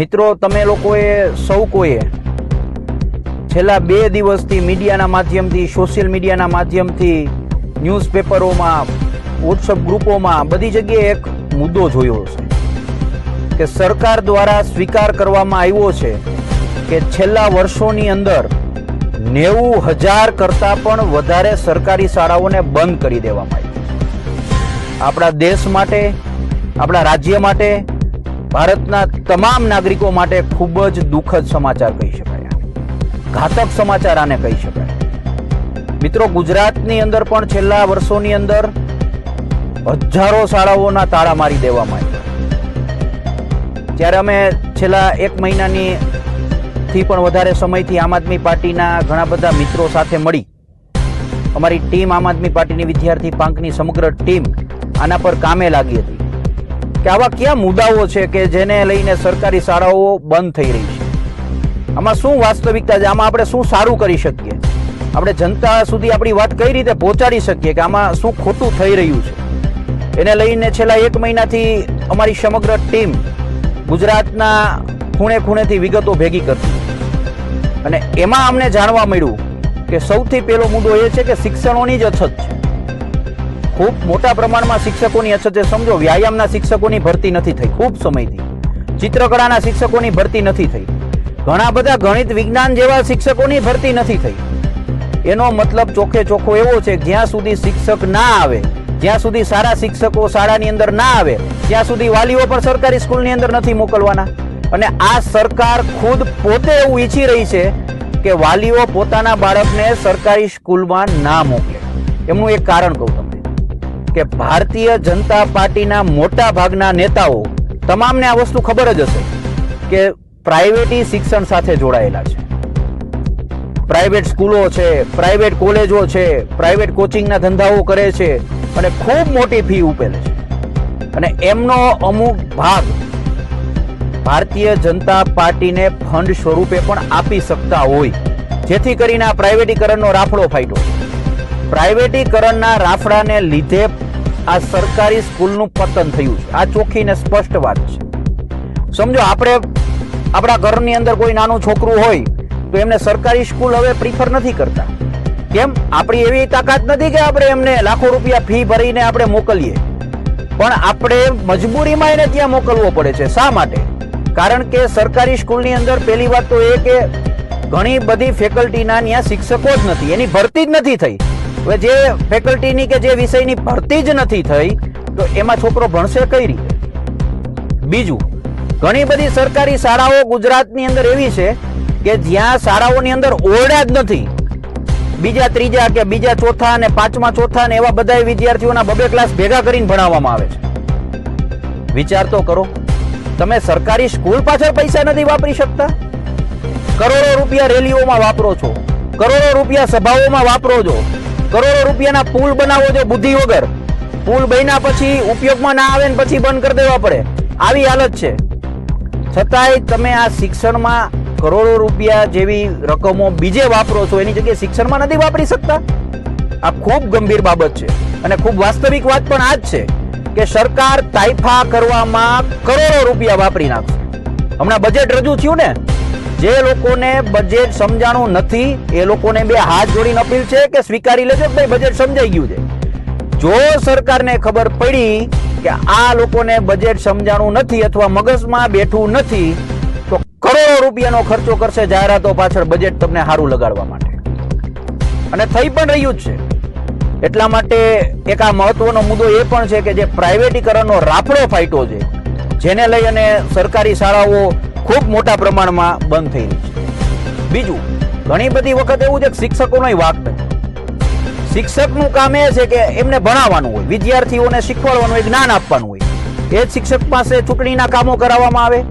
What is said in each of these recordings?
મિત્રો, તમે લોકોએ સૌ કોઈએ છેલ્લા બે દિવસથી મીડિયાના માધ્યમથી, સોશિયલ મીડિયાના માધ્યમથી, ન્યૂઝપેપરોમાં, વોટ્સઅપ ગ્રુપોમાં બધી જગ્યાએ એક મુદ્દો જોયો છે કે સરકાર દ્વારા સ્વીકાર કરવામાં આવ્યો છે કે છેલ્લા વર્ષોની અંદર નેવું હજાર કરતાં પણ વધારે સરકારી શાળાઓને બંધ કરી દેવામાં આવી. આપણા દેશ માટે, આપણા રાજ્ય માટે ભારતના તમામ નાગરિકો માટે ખૂબ જ દુઃખદ સમાચાર કહી શકાય. ઘાતક સમાચાર આને કહી શકાય. મિત્રો, ગુજરાતની અંદર પણ છેલ્લા વર્ષોની અંદર હજારો શાળાઓના તાળા મારી દેવામાં આવ્યા. ત્યારે અમે છેલ્લા એક મહિનાની થી પણ વધારે સમયથી આમ આદમી પાર્ટીના ઘણા બધા મિત્રો સાથે મળી, અમારી ટીમ આમ આદમી પાર્ટીની વિદ્યાર્થી પાંખની સમગ્ર ટીમ આના પર કામે લાગી હતી. કે આવા કયા મુદ્દાઓ છે કે જેને લઈને સરકારી શાળાઓ બંધ થઈ રહી છે? આમાં શું વાસ્તવિકતા છે? આમાં આપણે શું સારું કરી શકીએ? આપણે જનતા સુધી આપણી વાત કઈ રીતે પહોંચાડી શકીએ કે આમાં શું ખોટું થઈ રહ્યું છે? એને લઈને છેલ્લા એક મહિનાથી અમારી સમગ્ર ટીમ ગુજરાતના ખૂણે ખૂણેથી વિગતો ભેગી કરતી અને એમાં અમને જાણવા મળ્યું કે સૌથી પહેલો મુદ્દો એ છે કે શિક્ષણોની જ અછત છે. ખૂબ મોટા પ્રમાણમાં શિક્ષકોની અછત છે. સમજો, વ્યાયામના શિક્ષકોની ભરતી નથી થઈ. ખૂબ સમયથી. ચિત્રકળાના શિક્ષકોની ભરતી નથી થઈ. ઘણા બધા ગણિત વિજ્ઞાન જેવા શિક્ષકોની ભરતી નથી થઈ. એનો મતલબ ચોખ્ખે ચોખ્ખો એવો છે, જ્યાં સુધી શિક્ષક ના આવે, જ્યાં સુધી સારા શિક્ષકો શાળાની અંદર ના આવે, ત્યાં સુધી વાલીઓ પણ સરકારી સ્કૂલની અંદર નથી મોકલવાના. અને આ સરકાર ખુદ પોતે એવું ઈચ્છી રહી છે કે વાલીઓ પોતાના બાળકને સરકારી સ્કૂલમાં ના મોકલે. એમનું એક કારણ કહું તમને. કે ભારતીય જનતા પાર્ટીના મોટા ભાગના નેતાઓ તમામને આ વસ્તુ ખબર જ હશે કે પ્રાઇવેટી શિક્ષણ સાથે જોડાયેલા છે. પ્રાઇવેટ સ્કૂલો છે, પ્રાઇવેટ કોલેજો છે, પ્રાઇવેટ કોચિંગના ધંધાઓ કરે છે અને ખૂબ મોટી ફી ઉપેલે છે. અને એમનો અમુક ભાગ ભારતીય જનતા પાર્ટીને ફંડ સ્વરૂપે પણ આપી શકતા હોય, જેથી કરીને આ પ્રાઇવેટીકરણનો રાફડો ફાટ્યો. પ્રાઇવેટીકરણના રાફડાને લીધે આ સરકારી સ્કૂલનું પતન થયું છે. આ ચોખ્ખી ને સ્પષ્ટ વાત છે. સમજો, આપણે આપણા ઘરની અંદર કોઈ નાનું છોકરું હોય, તો એમને સરકારી સ્કૂલ હવે પ્રિફર નથી કરતા. કેમ? આપણી એવી તાકાત નથી કે આપણે એમને લાખો રૂપિયા ફી ભરીને આપણે મોકલીએ. પણ આપણે મજબૂરીમાં એને ત્યાં મોકલવો પડે છે. શા માટે? કારણ કે સરકારી સ્કૂલની અંદર પહેલી વાત તો એ કે ઘણી બધી ફેકલ્ટીના ત્યાં શિક્ષકો જ નથી. એની ભરતી જ નથી થઈ. હવે જે ફેકલ્ટીની કે જે વિષયની ભરતી જ નથી થઈ, તો એમાં છોકરો ભણશે કઈ રીતે? બીજું, ઘણી બધી સરકારી શાળાઓ ગુજરાતની અંદર એવી છે કે જ્યાં શાળાઓની અંદર ઓરડા જ નથી. બીજા, ત્રીજા કે બીજા ચોથા અને પાંચમા ચોથા ને એવા બધા વિદ્યાર્થીઓના બબે ક્લાસ ભેગા કરીને ભણાવવામાં આવે છે. વિચાર તો કરો, તમે સરકારી સ્કૂલ પાછળ પૈસા નથી વાપરી શકતા? કરોડો રૂપિયા રેલીઓમાં વાપરો છો, કરોડો રૂપિયા સભાઓમાં વાપરો છો કરોડો રૂપિયાના પુલ બનાવો છો બુદ્ધિ વગર. પુલ બન્યા પછી ઉપયોગમાં ના આવે ને પછી બંધ કરી દેવા પડે. આવી હાલત છે. છતાંય તમે આ શિક્ષણમાં કરોડો રૂપિયા જેવી રકમો બીજે વાપરો છો, એની જગ્યાએ શિક્ષણમાં નથી વાપરી શકતા? આ ખૂબ ગંભીર બાબત છે. અને ખૂબ વાસ્તવિક વાત પણ આ જ છે કે સરકાર તાઇફા કરવામાં કરોડો રૂપિયા વાપરી નાખશે. હમણાં બજેટ રજૂ થયું ને જે લોકોને બજેટ સમજાણું નથી, એ લોકોને બે હાથ જોડીને અપીલ છે કે સ્વીકારી લેજો ભાઈ બજેટ સમજાઈ ગયું છે. જો સરકારને ખબર પડી કે આ લોકોને બજેટ સમજાણું નથી અથવા મગજમાં બેઠું નથી, તો કરોડો રૂપિયાનો ખર્ચો કરશે જાહેરાતો પાછળ બજેટ તમને સારું લગાડવા માટે. અને થઈ પણ રહ્યું જ છે. એટલા માટે એક આ મહત્વનો મુદ્દો એ પણ છે કે જે પ્રાઇવેટીકરણનો રાફડો ફાટ્યો છે, જેને લઈ અને સરકારી શાળાઓ ખૂબ મોટા પ્રમાણમાં બંધ થઈ રહી છે. બીજું, ઘણી બધી વખત એવું છે કે શિક્ષકોનો વાક શિક્ષકનું કામ એ છે કે એમને ભણાવવાનું હોય, વિદ્યાર્થીઓને શીખવાડવાનું હોય જ્ઞાન આપવાનું હોય. એ જ શિક્ષક પાસે ચૂંટણીના કામો કરાવવામાં આવે.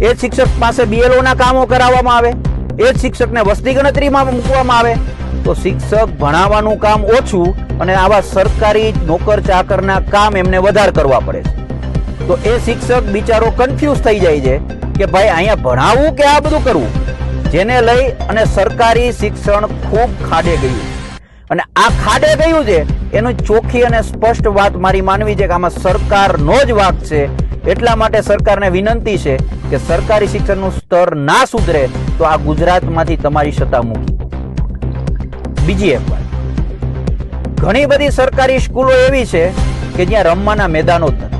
એ જ શિક્ષક પાસે બીએલઓના કામો કરાવવામાં આવે. એ જ શિક્ષકને વસ્તી ગણતરીમાં મૂકવામાં આવે. તો શિક્ષક ભણાવવાનું કામ ઓછું અને આવા સરકારી નોકર ચાકરના કામ એમને વધારે કરવા પડે છે. તો એ શિક્ષક બિચારો કન્ફ્યુઝ થઈ જાય છે કે ભાઈ અહીંયા ભણાવવું કે આ બધું કરવું? જેને લઈ અને સરકારી શિક્ષણ ખૂબ ખાડે ગયું. અને આ ખાડે ગયું છે, એનું ચોખ્ખી અને સ્પષ્ટ વાત મારી માનવી છે કે આમાં સરકારનો જ વાક છે. એટલા માટે સરકારને વિનંતી છે કે સરકારી શિક્ષણનું સ્તર ના સુધરે તો આ ગુજરાતમાંથી તમારી સત્તા મૂકી. બીજી એક વાત. ઘણી બધી સરકારી સ્કૂલો એવી છે કે જ્યાં રમવાના મેદાનો જ નથી.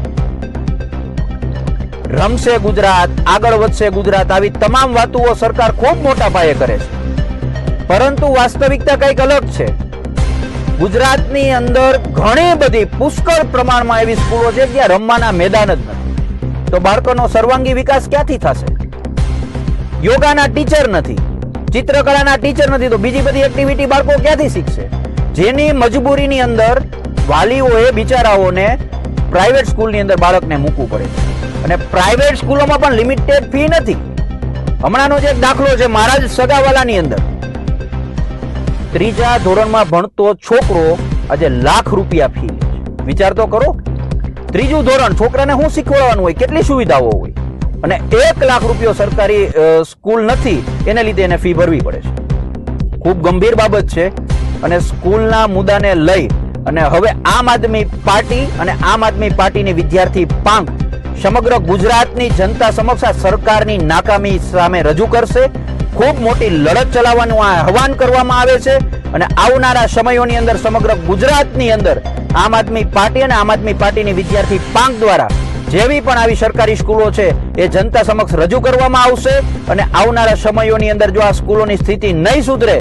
રમશે ગુજરાત, આગળ વધશે ગુજરાત. આવી તમામ વાતો સરકાર ખૂબ મોટા પાયે કરે છે. પરંતુ વાસ્તવિકતા કંઈક અલગ છે. ગુજરાતની અંદર ઘણી બધી પુષ્કળ પ્રમાણમાં એવી સ્કૂલો છે જ્યાં રમવાના મેદાન જ નથી. તો બાળકોનો સર્વાંગી વિકાસ ક્યાંથી થશે? યોગાના ટીચર નથી. ચિત્રકળાના ટીચર નથી. તો બીજી બધી એક્ટિવિટી બાળકો ક્યાંથી શીખશે? જેની મજબૂરીની અંદર વાલીઓએ, બિચારાઓને પ્રાઇવેટ સ્કૂલની અંદર બાળકને મૂકવું પડે. અને પ્રાઇવેટ સ્કૂલોમાં પણ લિમિટેડ ફી નથી. હમણાંનો જે દાખલો છે મારા જ સગાવાલાની અંદર. ત્રીજા ધોરણમાં ભણતો છોકરો આજે લાખ રૂપિયા ફી વિચાર તો કરો. ત્રીજું ધોરણ છોકરાને શું શીખવાડવાનું હોય, કેટલી સુવિધાઓ હોય? અને એક લાખ રૂપિયો સરકારી સ્કૂલ નથી, એને લીધે એને ફી ભરવી પડે છે. ખૂબ ગંભીર બાબત છે. અને સ્કૂલના મુદ્દાને લઈ અને હવે આમ આદમી પાર્ટી અને આમ આદમી પાર્ટીની વિદ્યાર્થી પાંખ સમગ્ર ગુજરાતની જનતા સમક્ષ આ સરકારની નાકામી સામે રજૂ કરશે. ખૂબ મોટી લડત ચલાવવાનું આ આહવાન કરવામાં આવે છે અને આવનારા સમયોની અંદર સમગ્ર ગુજરાતની અંદર આમ આદમી પાર્ટી અને આમ આદમી પાર્ટીની વિદ્યાર્થી પાંખ દ્વારા જેવી પણ આવી સરકારી સ્કૂલો છે એ જનતા સમક્ષ રજૂ કરવામાં આવશે અને આવનારા સમયોની અંદર જો આ સ્કૂલોની સ્થિતિ નહીં સુધરે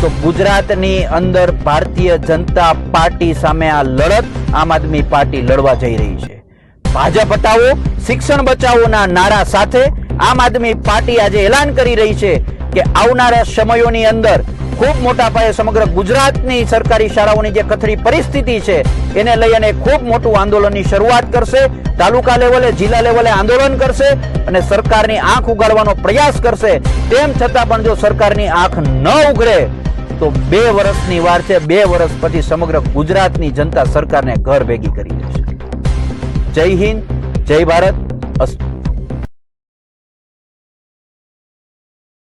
તો ગુજરાતની અંદર ભારતીય જનતા પાર્ટી સામે આ લડત આમ આદમી પાર્ટી લડવા જઈ રહી છે. ભાજપ હટાવો, શિક્ષણ બચાવોના નારા સાથે આમ આદમી પાર્ટી આજે એલાન કરી રહી છે કે આવનારા સમયોની અંદર ખૂબ મોટા પાયે સમગ્ર ગુજરાતની સરકારી શાળાઓની જે કથળી પરિસ્થિતિ છે, એને લઈ અને ખૂબ મોટું આંદોલનની શરૂઆત કરશે. તાલુકા લેવલે, જિલ્લા લેવલે આંદોલન કરશે અને સરકારની આંખ ઉગાડવાનો પ્રયાસ કરશે. તેમ છતાં પણ જો સરકારની આંખ ન ઉઘડે, તો બે વર્ષની વાર છે. બે વર્ષ પછી સમગ્ર ગુજરાતની જનતા સરકારને ઘર ભેગી કરી દેશે. જય હિન્દ, જય ભારત. અસ્તુ